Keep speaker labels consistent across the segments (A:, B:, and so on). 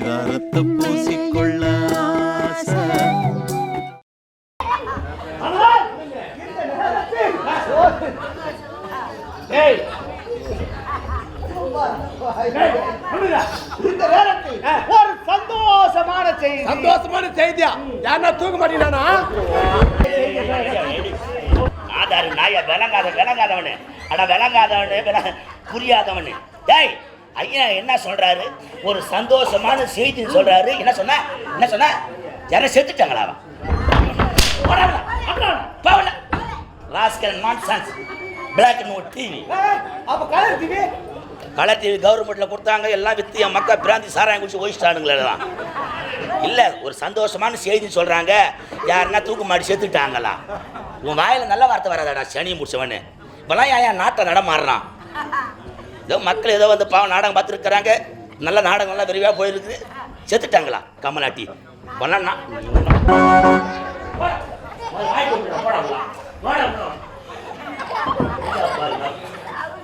A: பரிதாரத்தை பூசிக்கொள்ள ஆசை.
B: ஏய்
C: இந்த நேரத்தில் ஒரு சந்தோஷமான செய்தி
B: சந்தோஷமான செய்தியா? யாருன்னா தூக்க மாட்டீங்களாண்ணா?
D: ஆதாரு நாய விளங்காத விளங்காதவனு. அட விளங்காதவனு விள புரியாதவனு. டேய் ஐயா என்ன சொல்றாரு? ஒரு சந்தோஷமான செய்தி சொல்றாரு. என்ன சொன்ன? என்ன சொன்ன? யாரும் செத்துட்டாங்களா அவன்? Rascal nonsense black and white TV
C: அப்ப கலர் டிவி
D: கலர் டிவி கவர்மெண்ட்ல கொடுத்தாங்க. எல்லாம் வித்து என் மக்கள் பிராந்தி சாராயம் குடிச்சு ஒழிச்சிட்டானுங்களே எல்லாம். இல்லை ஒரு சந்தோஷமான செய்தி சொல்றாங்க. யாருன்னா தூக்கு மாடி செத்துட்டாங்களா? உன் வாயில நல்ல வார்த்தை வராதாடா. சனி முடிச்சவனு. இப்பெல்லாம் ஏன் நாட்டை நடமாடுறான்? ஏதோ மக்கள் ஏதோ வந்து பாவம் நாடகம் பார்த்துருக்குறாங்க. நல்ல நாடகம்லாம் விரிவாக போயிருக்குது செத்துட்டாங்களா கமலாட்டி? பண்ணா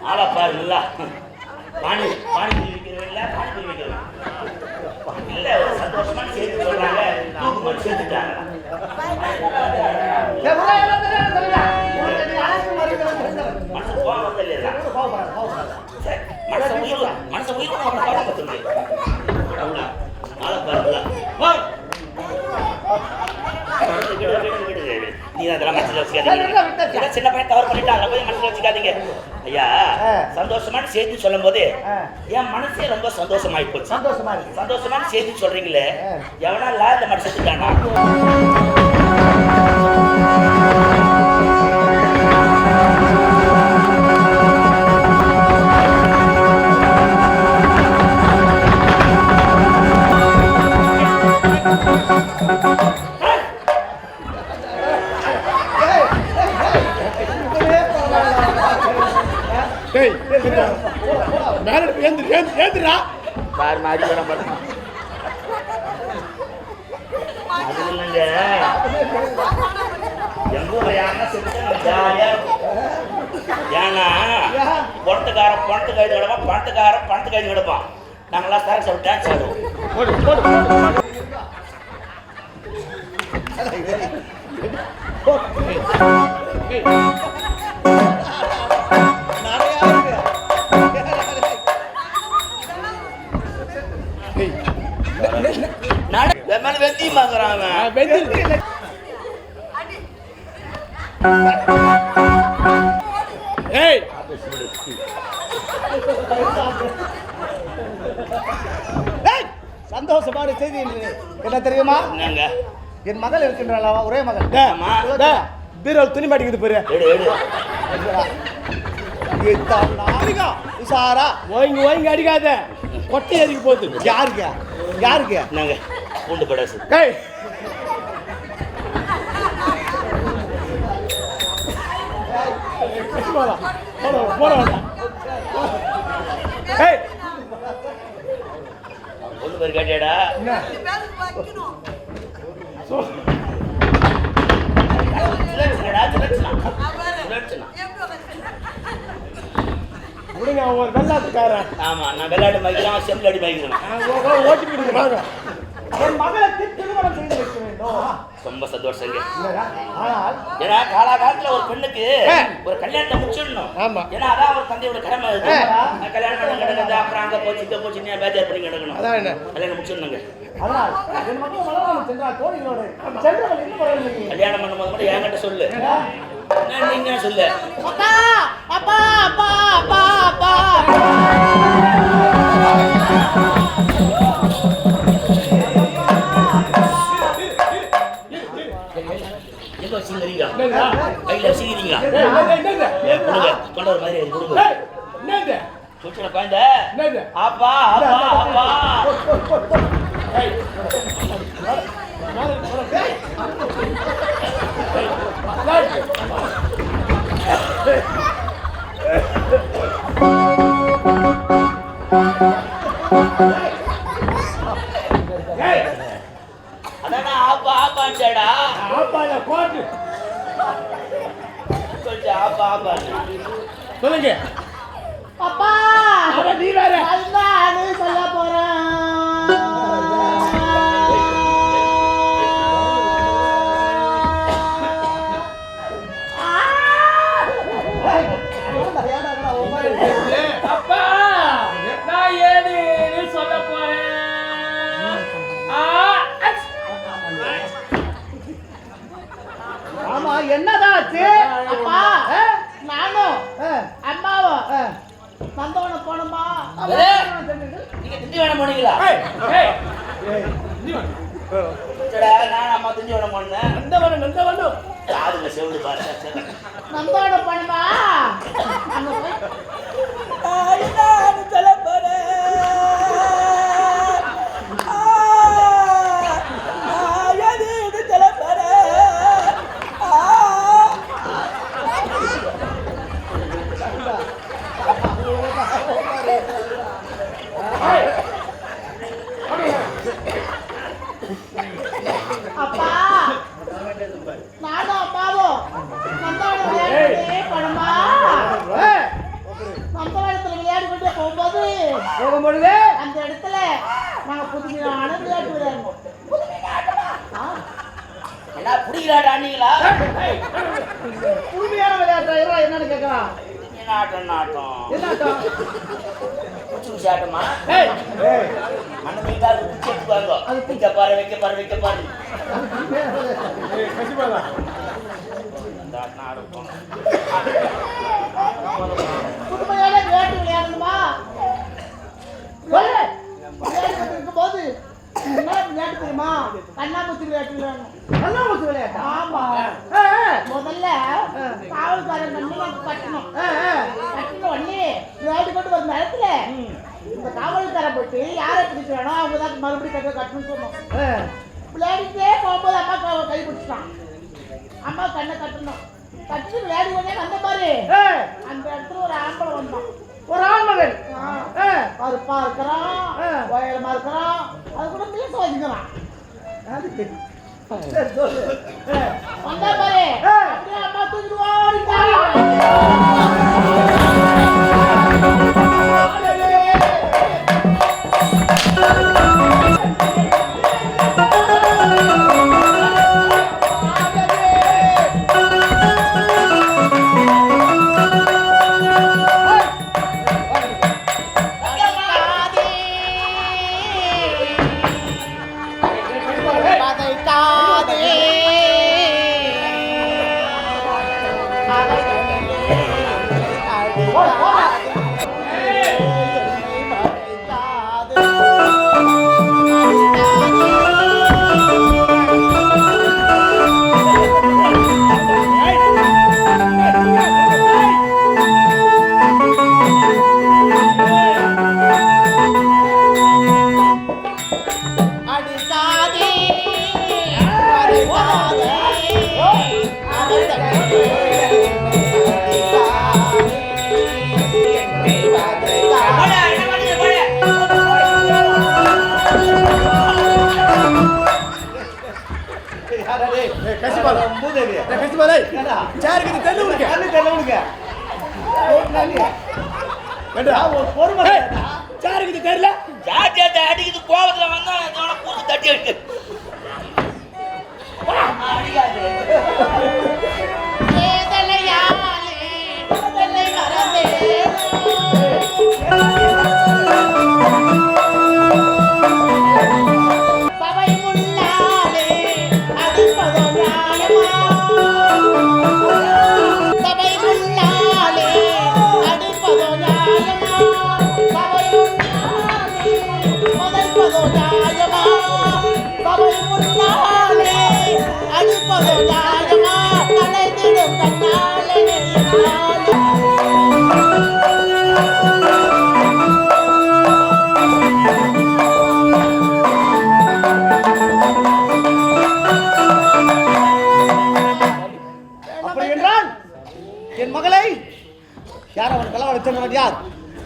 D: ஆளா பாரு நல்லா. பானி பானி விற்கிறவங்கள பானி விற்கிறவங்க இல்ல ஒரு சந்தோஷமான செய்தி சொல்றாங்க. தூக்கு மாட்டி செத்துட்டாங்க மனசு கோவம் வந்து இல்லையா சரி, மனச உயிர் மனச உயிர் அவனை காப்பாற்றுங்க ஆளை பாருங்களா வா. நீ சின்ன பையன் தவறு பண்ணிட்டான் அதை போய் மனசுல வச்சுக்காதீங்க ஐயா. சந்தோஷமான செய்தி சொல்லும் போது. என் மனசே ரொம்ப சந்தோஷமாயி போச்சு
C: சந்தோஷமா இருக்கு
D: சந்தோஷமான செய்தி சொல்றீங்களே. எவனா லாரில மாட்டி செத்துட்டானா
B: டேய் மேல ஏந்திரு ஏந்திரு ஏந்திரா
D: பாரு மாதிரி படம் பாருமா அது இல்லைங்க எங்க ஊர்ல யாருன்னா செத்துட்டா நம்ம ஜாலியா இருக்கும். ஏன்னா பணத்துக்காரன் பணத்து கைது கிடப்பான் பணத்துக்காரன் பணத்து கைது கிடப்பான் நாங்களாம் சார் சார் டான்ஸ் ஆடுவோம்
B: போடு போடு போடு
D: என் மேல அவன்.
B: வெந்திரு ஏய்.
C: ஏய், சந்தோஷமான செய்தி என்ன தெரியுமா?
D: என்னங்க?
C: என் மகள் இருக்கின்றாளா ஒரே மகள்.
B: பீரோல் துணி மாட்டிக்குது பாரு.
D: எடு எடு.
C: இதான் நாளிகா, உஷாரா?
B: ஓய்ங்க ஓய்ங்க அடிக்காத. கொட்டை எரிக்க போகுது.
C: யாருக்கு யாருக்கு
D: என்னங்க? பூண்டு படாசு. பொண்ணு பேர் கேட்டியாடா.
B: விடுங்க ஒரு வெள்ளாத்துக்காரன்
D: ஆமா நான் வெள்ளாடு மகிழ்ச்சி செம்பிளாடி மகிழ்ச்சி
B: ஓட்டி விடுங்க வாங்க.
C: என் மகளுக்கு திருமணம் செய்து வைக்க வேண்டும்.
D: ரொம்ப சந்தோஷங்க?
C: ஆனால்
D: ஏன்னா காலாகாலத்துல ஒரு பெண்ணுக்கு. ஒரு கல்யாணத்தை முடிச்சிடணும்.
B: ஆமா.
D: ஏன்னா அதான் ஒரு தந்தையோட கடமை. கல்யாணம் பண்ண கிடக்குது. அப்புறம் அங்க போச்சு இங்க போச்சு நீ பேஜார் பண்ணி கிடக்கணும்.
B: அதான் என்ன?
D: கல்யாணம் முடிச்சிடணுங்க.
C: அதனால் என் மகள் மலராமன் சென்றால் தோழிகளோடு சென்றவள் இன்னும் வரவில்லை.
D: கல்யாணம் பண்ணும்போது மட்டும் என்கிட்ட சொல்லு. நான் நீங்க சொல்லு.
C: அப்பா அப்பா அப்பா அப்பா அப்பா.
D: கொடுங்க தொண்டர் மாதிரி அது கொடுங்க
B: என்னது?
D: சுற்றுல குழந்தை? அப்பா அப்பா அப்பா திண்டிவனம் போனீங்களா
B: ஏய், ஏய்.
D: சரிடா, நான் அம்மா திண்டிவனம் போனேன்
B: அந்த வனம், அந்த வனம்.
D: காதுல செவிடு பாரு சரி.
C: நந்தோட
B: போகும்பொழுது
C: அந்த இடத்துல நாங்க புதுமையான விளையாட்டு விளையாடுவோம் ஆ,
D: என்ன புடிக்கிறாடா நீங்களா?
C: புதுமையான விளையாட்டு இருடா, என்னன்னு கேட்கறான்
D: என்ன ஆட்டம் நாட்டம்.
C: என்ன ஆட்டம்?
D: குச்சி ஆட்டமா?
B: ஏய்.
D: அந்த மீட்டாரு குச்சி எடுத்துவாங்க அது வைக்க பாரு வைக்க பாரு வைக்க பாரு.
B: ஏய், கசிபாலா.
D: இந்த ஆட்டம்
C: புதுமையான விளையாட்டு விளையாடணுமா சொல்லு விளையாட்டு இருக்கும்போது என்ன விளையாட்டு தெரியுமா கண்ணாமூச்சி விளையாட்டு விளையாடணும்
B: கண்ணாமூச்சி விளையாட்டா?
C: ஆமா. முதல்ல காவல்காரன் கண்ணு நம்ம கட்டணும். கட்டின உடனே விளையாடி கொண்டு வந்த நேரத்துல இந்த காவல்காரன் போயிட்டு யாரை பிடிக்கிறானோ அவங்க தான் மறுபடியும் கட்ட கட்டணும்னு சொன்னோம். விளையாடிட்டே போகும்போது அம்மா க- கை பிடிச்சிட்டான் அம்மா கண்ணை கட்டணும் கட்டி விளையாடி உடனே வந்த பாரு
B: ஏய்,
C: அந்த இடத்துல ஒரு ஆம்பளை வந்தான்
B: ஒரு ஆண்மகன்
C: ஆ,
B: ஆ.
C: கருப்பா இருக்கிறான்
B: ஆ.
C: உயரமா இருக்கிறான் அது கூட மீச வச்சுக்கிறான்
B: சரி, கசிபாலா. ஏய், கசிபாலா, ஏய். சேருக்கு இது தெரியல உனக்கு? ஏண்டா, ஏய், சேருக்கு இது தெரியல?
D: ஜாக்கிரதை அடிக்குது கோவத்துல வந்தா பூந்து தட்டி அடிக்கு அடிக்காது
B: என் மகளை யார் அவன் கலவர சொன்னவன் யார்?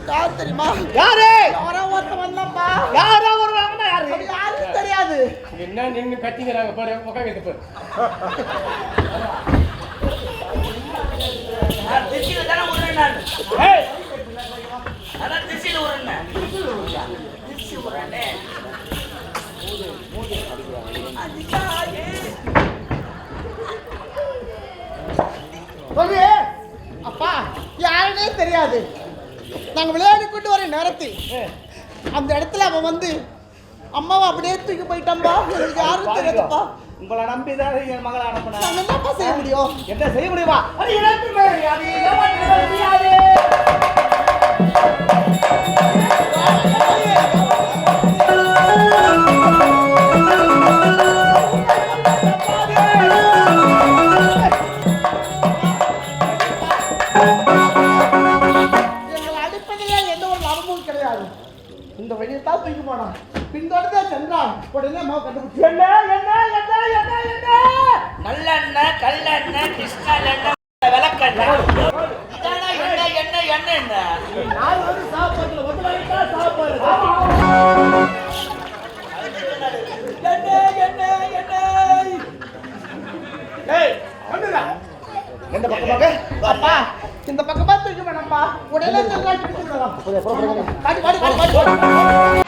C: யார் தெரியுமா?
B: யாரு?
C: யாரோ ஒருத்தன் வந்தான்ப்பா
B: யாரோ ஒரு வாங்கினா யாரு?
C: அது தெரியாது
B: என்ன நின்னு கட்டிங்கிறாங்க பாரு உட்காந்து பாரு.
D: விடுறேனே
C: சொல்லு அப்பா யாருன்னே தெரியாது. நாங்க விளையாடி கொண்டு வர நேரத்தில் அந்த இடத்துல அவன் வந்து அம்மாவை அப்படியே தூக்கி போயிட்டான்பா எனக்கு யாரும் தெரியாதுப்பா.
B: உங்களை நம்பி தான் என் மகளை அனுப்பினேன்.
C: நாங்க என்னப்பா செய்ய முடியும்?
B: என்ன செய்ய முடியுமா? அது இழப்பு ஏமாற்ற முடியாது
C: உடனே அம்மாவை கண்டுபிடிச்சு
A: என்ன என்ன என்ன என்ன என்ன?
D: நல்லெண்ணெய் கல்லெண்ணெய் கிருஷ்ணெண்ணெய் விளக்கெண்ணெய். இதானா எண்ணெய் எண்ணெய் எண்ணெய் என்ன
A: நாலு வந்து சாப்பாட்டுல வந்து வாங்கிட்டா சாப்பாடு? எண்ணெய் எண்ணெய் எண்ணெய் ஏய் வந்துடா எந்த பக்கமாக
C: அப்பா இந்த பக்கமா தூக்கி வேணாம்ப்பா உடனே பாடி பாடி பாடி பாடி